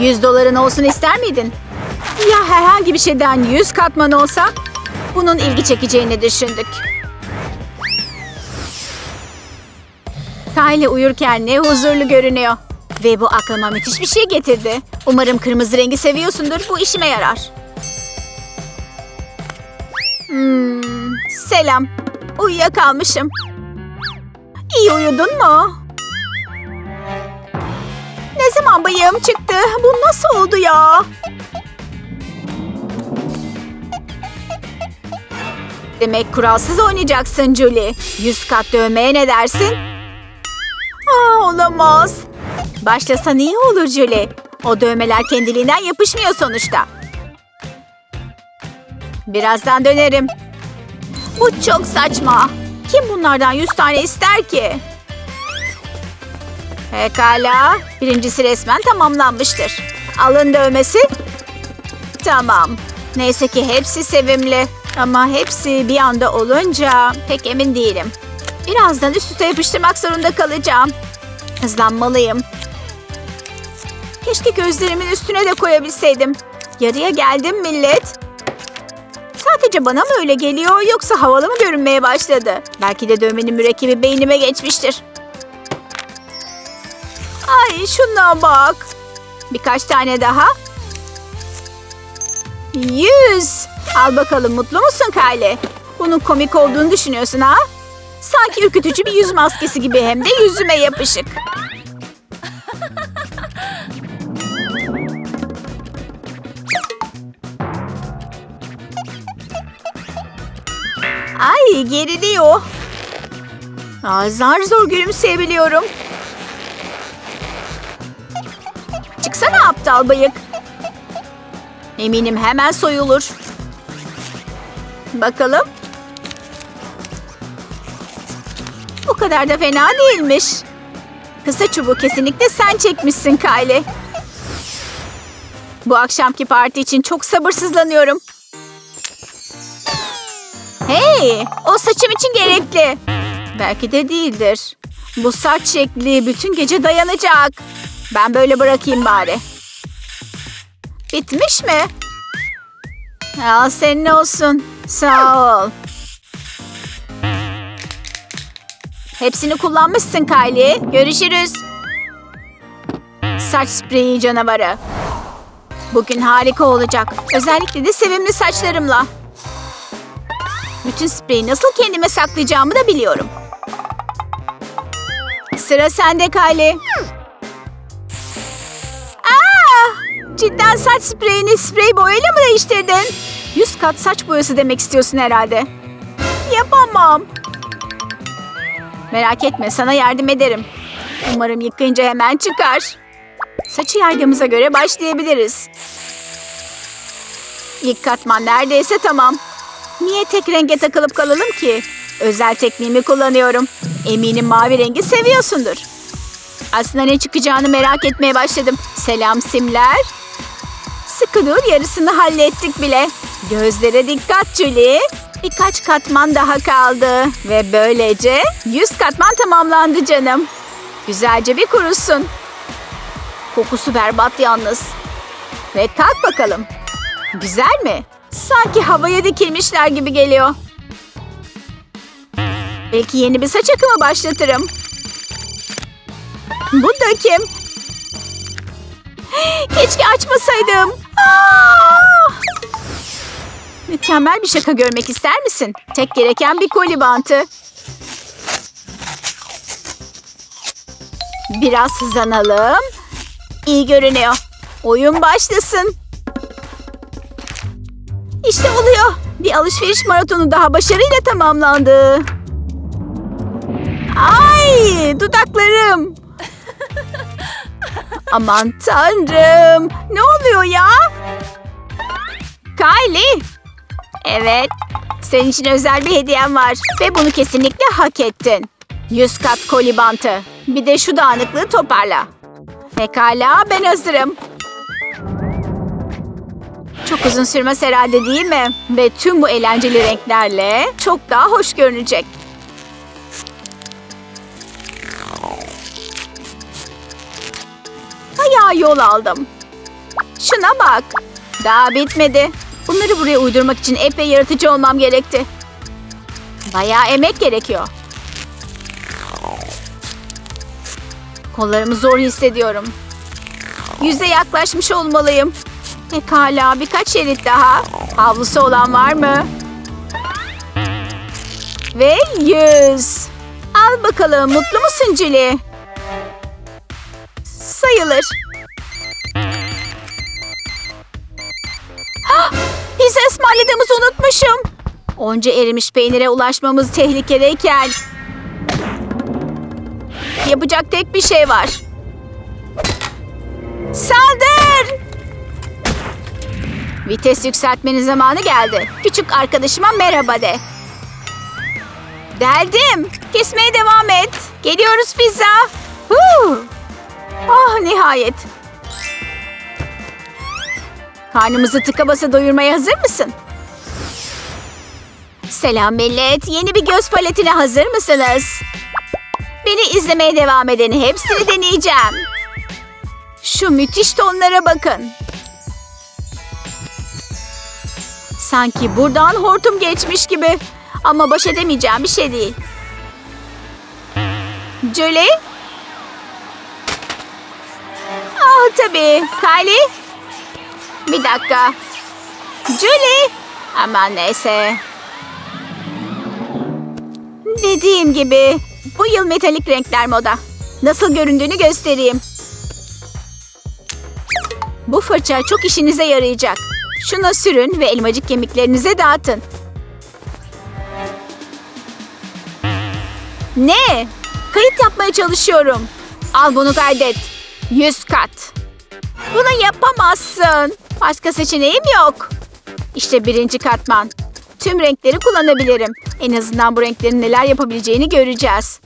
100 doların olsun ister miydin? Ya herhangi bir şeyden 100 katman olsa? Bunun ilgi çekeceğini düşündük. Kylie uyurken ne huzurlu görünüyor. Ve bu aklıma müthiş bir şey getirdi. Umarım kırmızı rengi seviyorsundur. Bu işime yarar. Hmm, selam. Uyuyakalmışım. İyi uyudun mu? Ne zaman bıyığım çıktı? Bu nasıl oldu ya? Demek kuralsız oynayacaksın Julie. Yüz kat dövmeye ne dersin? Aa, olamaz. Başlasan iyi olur Julie. O dövmeler kendiliğinden yapışmıyor sonuçta. Birazdan dönerim. Bu çok saçma. Kim bunlardan yüz tane ister ki? Pekala. Birincisi resmen tamamlanmıştır. Alın dövmesi. Tamam. Neyse ki hepsi sevimli. Ama hepsi bir anda olunca pek emin değilim. Birazdan üst üste yapıştırmak zorunda kalacağım. Hızlanmalıyım. Keşke gözlerimin üstüne de koyabilseydim. Yarıya geldim millet. Sadece bana mı öyle geliyor yoksa havalı mı görünmeye başladı? Belki de dövmenin mürekkebi beynime geçmiştir. Ay şuna bak. Birkaç tane daha. Yüz. Al bakalım mutlu musun Kylie? Bunun komik olduğunu düşünüyorsun ha? Sanki ürkütücü bir yüz maskesi gibi hem de yüzüme yapışık. Ay geriliyor. Aa, zar zor gülümseyebiliyorum. Çıksana aptal bıyık. Eminim hemen soyulur. Bakalım. Bu kadar da fena değilmiş. Kısa çubuğu kesinlikle sen çekmişsin Kylie. Bu akşamki parti için çok sabırsızlanıyorum. Hey, o saçım için gerekli. Belki de değildir. Bu saç şekli bütün gece dayanacak. Ben böyle bırakayım bari. Bitmiş mi? Al senin olsun. Sağ ol. Hepsini kullanmışsın Kylie. Görüşürüz. Saç spreyi canavarı. Bugün harika olacak. Özellikle de sevimli saçlarımla. Bütün spreyi nasıl kendime saklayacağımı da biliyorum. Sıra sende Kylie. Cidden saç spreyini sprey boyayla mı değiştirdin? Yüz kat saç boyası demek istiyorsun herhalde. Yapamam. Merak etme sana yardım ederim. Umarım yıkayınca hemen çıkar. Saçı yaydığımıza göre başlayabiliriz. İlk katman neredeyse tamam. Niye tek renge takılıp kalalım ki? Özel tekniğimi kullanıyorum. Eminim mavi rengi seviyorsundur. Aslında ne çıkacağını merak etmeye başladım. Selam simler. Dur yarısını hallettik bile. Gözlere dikkat Julie. Birkaç katman daha kaldı. Ve böylece 100 katman tamamlandı canım. Güzelce bir kurusun. Kokusu berbat yalnız. Ve kalk bakalım. Güzel mi? Sanki havaya dikilmişler gibi geliyor. Belki yeni bir saç akımı başlatırım. Bu da kim? Keşke açmasaydım. Mükemmel bir şaka görmek ister misin? Tek gereken bir koli bantı. Biraz hızlanalım. İyi görünüyor. Oyun başlasın. İşte oluyor. Bir alışveriş maratonu daha başarıyla tamamlandı. Ay dudaklarım. Aman tanrım. Ne oluyor ya? Kylie. Evet. Senin için özel bir hediyem var. Ve bunu kesinlikle hak ettin. Yüz kat koli bantı. Bir de şu dağınıklığı toparla. Pekala ben hazırım. Çok uzun sürmez herhalde değil mi? Ve tüm bu eğlenceli renklerle çok daha hoş görünecek. Daha yol aldım. Şuna bak. Daha bitmedi. Bunları buraya uydurmak için epey yaratıcı olmam gerekti. Bayağı emek gerekiyor. Kollarımı zor hissediyorum. Yüze yaklaşmış olmalıyım. Pekala birkaç şerit daha. Havlusu olan var mı? Ve yüz. Al bakalım mutlu musun Julie? Sayılır. Pizza ısmarladığımızı unutmuşum. Onca erimiş peynire ulaşmamız tehlikedeyken. Yapacak tek bir şey var. Saldır! Vites yükseltmenin zamanı geldi. Küçük arkadaşıma merhaba de. Deldim. Kesmeye devam et. Geliyoruz pizza. Huu. Nihayet. Karnımızı tıka basa doyurmaya hazır mısın? Selam millet. Yeni bir göz paletine hazır mısınız? Beni izlemeye devam edin. Hepsini deneyeceğim. Şu müthiş tonlara bakın. Sanki buradan hortum geçmiş gibi. Ama baş edemeyeceğim bir şey değil. Julie? Ah tabii. Kylie? Bir dakika. Julie? Aman neyse. Dediğim gibi bu yıl metalik renkler moda. Nasıl göründüğünü göstereyim. Bu fırça çok işinize yarayacak. Şuna sürün ve elmacık kemiklerinize dağıtın. Ne? Kayıt yapmaya çalışıyorum. Al bunu kaydet. Yüz kat. Bunu yapamazsın. Başka seçeneğim yok. İşte birinci katman. Tüm renkleri kullanabilirim. En azından bu renklerin neler yapabileceğini göreceğiz.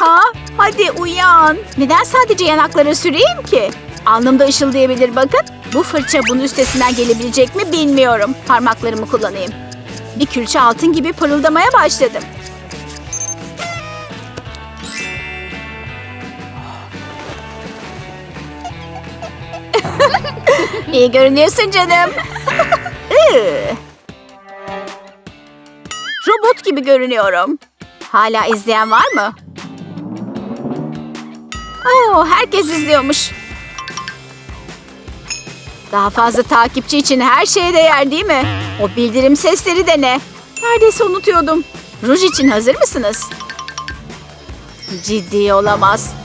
Ha? Hadi uyan. Neden sadece yanaklara süreyim ki? Alnımda ışıldayabilir bakın. Bu fırça bunun üstesinden gelebilecek mi bilmiyorum. Parmaklarımı kullanayım. Bir külçe altın gibi parıldamaya başladım. İyi görünüyorsun canım. Iı. Robot gibi görünüyorum. Hala izleyen var mı? Oo, herkes izliyormuş. Daha fazla takipçi için her şeye değer değil mi? O bildirim sesleri de ne? Neredeyse unutuyordum. Ruj için hazır mısınız? Ciddi olamaz.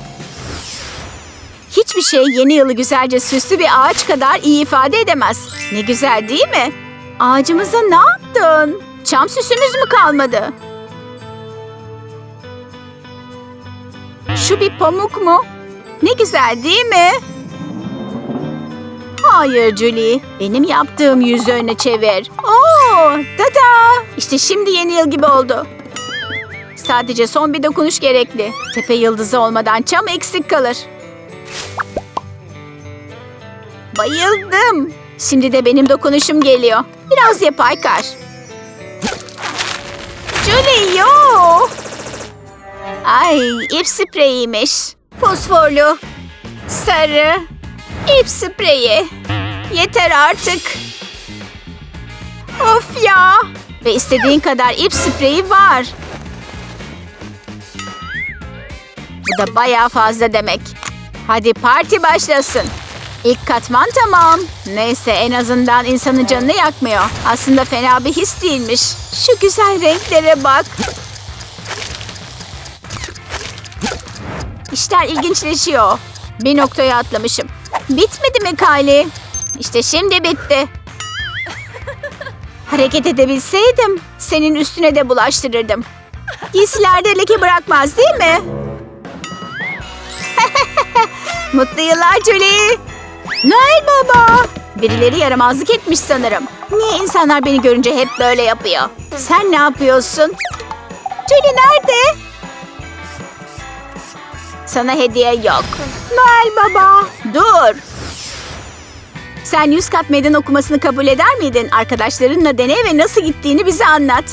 Hiçbir şey yeni yılı güzelce süslü bir ağaç kadar iyi ifade edemez. Ne güzel değil mi? Ağacımıza ne yaptın? Çam süsümüz mü kalmadı? Şu bir pamuk mu? Ne güzel değil mi? Hayır Julie. Benim yaptığım yüzü öne çevir. Oo, tada! İşte şimdi yeni yıl gibi oldu. Sadece son bir dokunuş gerekli. Tepe yıldızı olmadan çam eksik kalır. Bayıldım. Şimdi de benim dokunuşum geliyor. Biraz yapay kar. Julie yo! Ay ip spreyiymiş. Fosforlu. Sarı. İp spreyi. Yeter artık. Of ya. Ve istediğin kadar ip spreyi var. Bu da bayağı fazla demek. Hadi parti başlasın. İlk katman tamam. Neyse en azından insanın canını yakmıyor. Aslında fena bir his değilmiş. Şu güzel renklere bak. İşler ilginçleşiyor. Bir noktaya atlamışım. Bitmedi mi Kylie? İşte şimdi bitti. Hareket edebilseydim senin üstüne de bulaştırırdım. Giysilerde leke bırakmaz değil mi? Mutlu yıllar Julie. Noel Baba. Birileri yaramazlık etmiş sanırım. Niye insanlar beni görünce hep böyle yapıyor? Sen ne yapıyorsun? Julie nerede? Sana hediye yok. Noel Baba. Dur. Sen yüz kat meydan okumasını kabul eder miydin? Arkadaşlarınla dene ve nasıl gittiğini bize anlat.